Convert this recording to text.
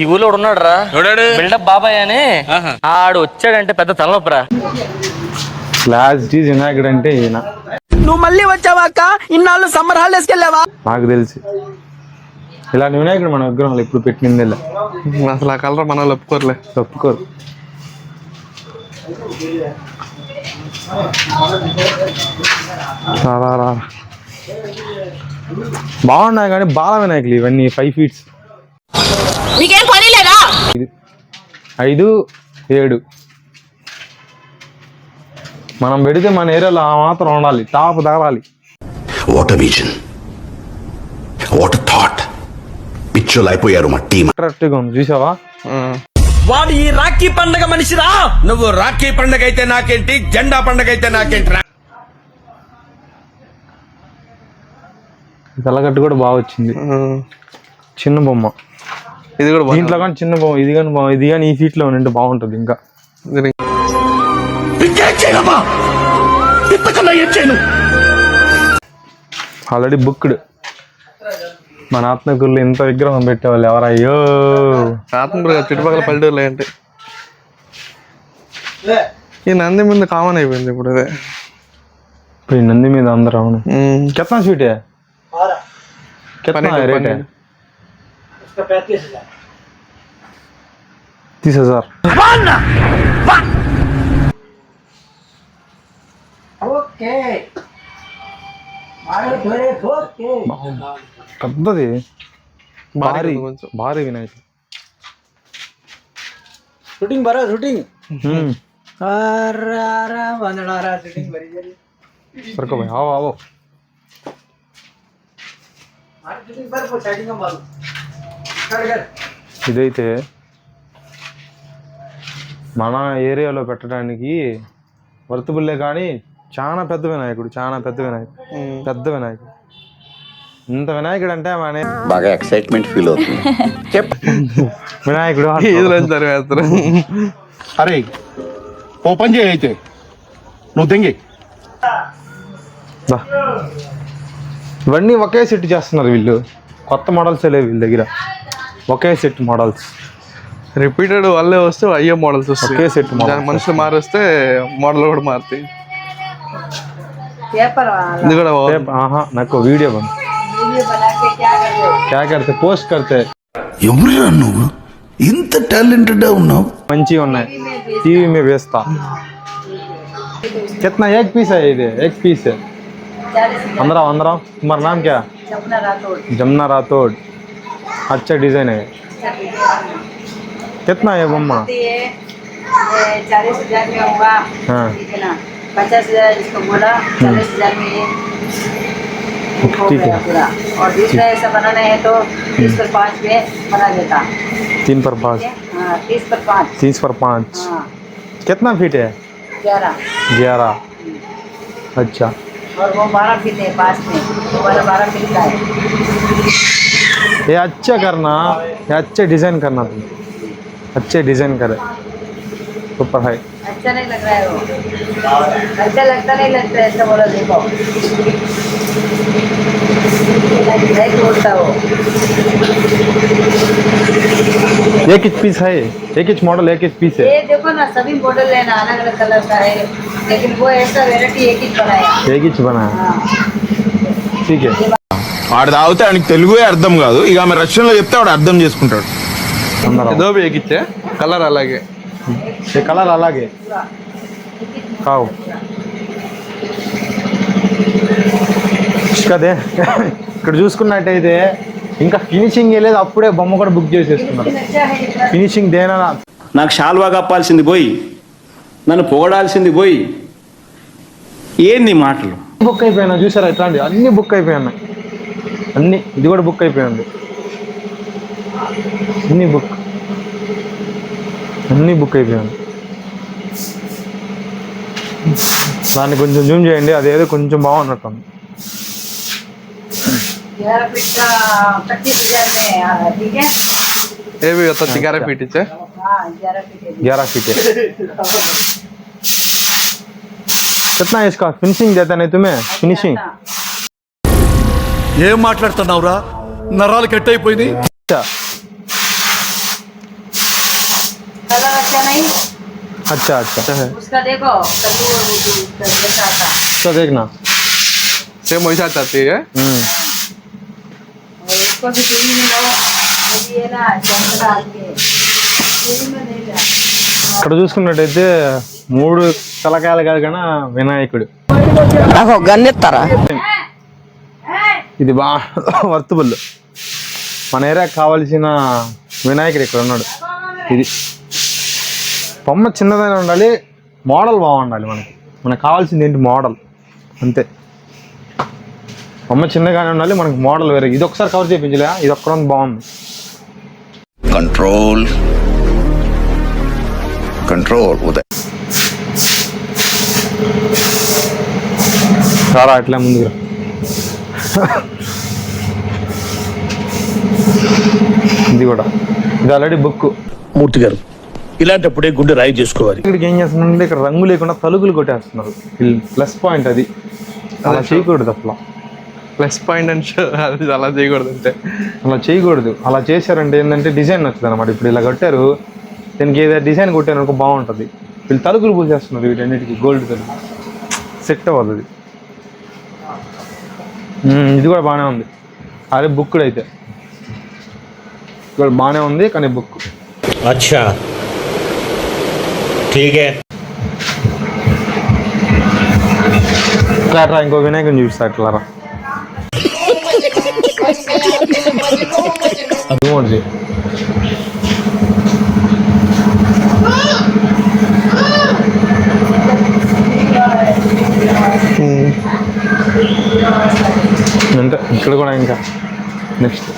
ఈ ఊళ్ళో ఉన్నాడు రాడు బిల్డప్ బాబాయ్ అని. ఆడు వచ్చాడంటే పెద్ద తలనొప్పరా. లాస్ట్ టీ వినాయకుడు అంటే ఈయన. నువ్వు మళ్ళీ వచ్చావా అక్క? ఇన్నాళ్ళు సమ్మర్ హాలిడేస్ వేసుకెళ్ళావా నాకు తెలిసి. ఇలా వినాయకుడు మన విగ్రహాలు ఇప్పుడు పెట్టింది అసలు ఆ కలర్ మనం ఒప్పుకోరులే. ఒప్పుకోరు. రా, రా, రా. బాగున్నాయి కానీ బాల వినాయకులు ఇవన్నీ ఫైవ్ ఫీట్స్ నీకేం పని లేదా? ఐదు. ఏడు. మనం పెడితే మన ఏరియాలో ఆ మాత్రం ఉండాలి. Top తగలాలి. What a vision what thought పిచ్చోలు అయిపోయారు మా టీం కరెక్ట్గా ఉంది చూసావా? వాడు ఈ రాఖీ పండగ మనిషిరా? నువ్వు రాఖీ పండగ అయితే నాకేంటి? జెండా పండగ అయితే నాకేంటి తెల్లగట్టు కూడా బాగా వచ్చింది. చిన్న బొమ్మ. ఇది కూడా దీంట్లో కానీ చిన్న బొమ్మ ఇది కానీ బాగు ఇది కానీ ఈ ఫీట్లో ఉంటే బాగుంటుంది ఇంకా. ఆల్రెడీ బుక్డ్ మన ఆత్మకూరులో ఇంత విగ్రహం పెట్టేవాళ్ళు ఎవరయ్యో? ఆత్మకూరు చుట్టుపక్కల పల్లెటూరులో ఏంటి? ఈ నంది మీద కామన్ అయిపోయింది ఇప్పుడు అదే. ఇప్పుడు ఈ నంది మీద అందరూ అవును. కెత్నా స్వీట్ తీసేసారు రేట్? ఓకే. పెద్దది. భారీ కొంచెం. భారీ వినాయక్ షూటింగ్ బరా షూటింగ్ ఇదైతే మన ఏరియాలో పెట్టడానికి వర్తబుల్లే కానీ చాలా పెద్ద వినాయకుడు చాలా పెద్ద వినాయకుడు. పెద్ద వినాయకుడు. ఇంత వినాయకుడు అంటే మన బాగా ఎక్సైట్మెంట్ ఫీల్ అవుతుంది. వినాయకుడు ఈదులో చదివేస్తారు అరే ఓపెన్ చేయి అయితే. నువ్వు తెంగి దా. ఇవన్నీ ఒకే సెట్ చేస్తున్నారు వీళ్ళు. కొత్త మోడల్స్ లేవు వీళ్ళ దగ్గర. ఒకే సెట్ మోడల్స్ రిపీటెడ్ వాళ్ళే వస్తే అయ్యే మోడల్స్ ఒకే వస్తాయి సెట్ దాని మోడల్ మనుషులు మారిస్తే మోడల్ కూడా మారుతాయి. పేపర్ वाला ఇది కూడా బాగుంది. ఆహా నాకు వీడియో బన్ वीडियो बना के क्या करते हो క్యా కడితే పోస్ట్ కడితే ఎవరురా నువ్వు ఇంత టాలెంటెడ్ ఉన్నావు మంచిగా ఉన్నాయి టీవీ మీద వేస్తా कितना एक पीस है ये एक पीस है चालीस अंदर आओ अंदर आओ तुम्हारा नाम क्या जमुना राठौड़ जमुना राठौड़ अच्छा डिजाइन है कितना है बम्मा ये चालीस हजार में होगा हाँ कितना पचास हज़ार इसको बोला चालीस हज़ार में ये हो। ठीक गया है। पूरा। और दूसरा ऐसा बनाना है तो तीस पर पाँच में बना देता। तीन पर पाँच। हाँ? तीस पर पाँच। तीस पर पाँच। हाँ। कितना फीट है? ग्यारह। ग्यारह। अच्छा। और वो बारह फीट है पास में। वो वाला बारह फीट का है। ये अच्छा करना। ये अच्छे डिज़ाइन करना तुम। अच्छे डिज़ाइन करे। ऊपर है अच्छा नहीं लग रहा है वो अच्छा लगता नहीं लगता है ऐसा बोला देखो नहीं बोलता वो एक एक पीस है एक एक मॉडल एक एक पीस है ये देखो ना सभी मॉडल है ना अलग अलग कलर का है लेकिन वो ऐसा वेरायटी एक ही बनाया एक ही बनाया हाँ ठीक है ఆడు తాగితే ఆయనకి తెలుగే అర్థం కాదు ఇక ఆమె రష్యన్లో చెప్తే ఆడు అర్థం చేసుకుంటాడు अंदर आओ ఏదో ఎక్కిచ్చే కలర్ అలాగే ఏ కలర్ అలాగే? కావు. కదే ఇక్కడ చూసుకున్నట్టయితే ఇంకా ఫినిషింగ్ లేదు అప్పుడే బొమ్మ కూడా బుక్ చేసేస్తున్నారు ఫినిషింగ్ దేనా? నాకు షాల్వా కప్పాల్సింది పోయి నన్ను పొగడాల్సింది పోయి ఏంది మాటలు? బుక్ అయిపోయినా చూసారా ఎట్లాంటి అన్ని బుక్ అయిపోయినాయి. అన్ని ఇది కూడా బుక్ అయిపోయింది. అన్ని బుక్ అన్ని బుక్ అయిపోయాను దాన్ని కొంచెం జూమ్ చేయండి అదేదో కొంచెం బాగున్నట్టుంది ग्यारह फीट का पच्चीस हजार में आ रहा है ठीक है ఏవి వస్తుంది గ్యారా ఫీట్ ఇచ్చే हाँ ग्यारह फीट है ग्यारह फीट है कितना है इसका फिनिशिंग देता नहीं तुम्हें फिनिशिंग ఏం మాట్లాడుతున్నావురా నరాలు కట్ అయిపోయింది अच्छा अच्छा उसका देखो कद्दू और वो जो उसका जैसा था तो देखना सेम वैसा चाहती है हम्म और उसको भी चीनी में लो वो भी है ना चावल डाल के चीनी में नहीं ला ఇక్కడ చూసుకున్నట్టయితే మూడు తలకాయలు కలిగిన వినాయకుడు నాకు గన్నెత్తారా ఇది బాగా వర్తబుల్ మన ఏరియాకి కావాల్సిన వినాయకుడు ఇక్కడ ఉన్నాడు ఇది బొమ్మ చిన్నదైనా ఉండాలి మోడల్ బాగుండాలి మనకి మనకు కావాల్సింది ఏంటి మోడల్ అంతే బొమ్మ చిన్నగానే ఉండాలి మనకి మోడల్ వేరే ఇది ఒకసారి కవర్ చేయించలే ఇది ఒక్కడ బాగుంది Control. Control. Uday. చాలా అట్లే ముందుకు రా. ఇది కూడా ఇది ఆల్రెడీ బుక్ మూర్తి గారు ఇలాంటప్పుడే గుండె రాయి చేసుకోవాలి. ఇక్కడికి ఏం చేస్తున్నారంటే ఇక్కడ రంగు లేకుండా తలుగులు కొట్టేస్తున్నారు. ప్లస్ పాయింట్ అది. అలా చేయకూడదు అసలు. ప్లస్ పాయింట్ అండ్ అది అలా చేయకూడదు అంటే అలా చేయకూడదు. అలా చేశారంటే ఏంటంటే డిజైన్ నచ్చుతుంది అనమాట ఇప్పుడు ఇలా కట్టారు దీనికి ఏదైనా డిజైన్ కొట్టారు అనుకో బాగుంటుంది. వీళ్ళు తలుగులు పూసేస్తున్నారు వీటన్నిటికీ గోల్డ్ తలుగు సెట్ అవ్వదు ఇది కూడా బాగానే ఉంది. అదే బుక్ అయితే. ఇది కూడా బాగానే ఉంది కానీ బుక్ అచ్చా. ఠీకే ఇట్లా అట్లా ఇంకో వినాయకుని చూపిస్తా ఇట్లా రా అది చేయి. అంటే ఇక్కడ కూడా ఇంకా. నెక్స్ట్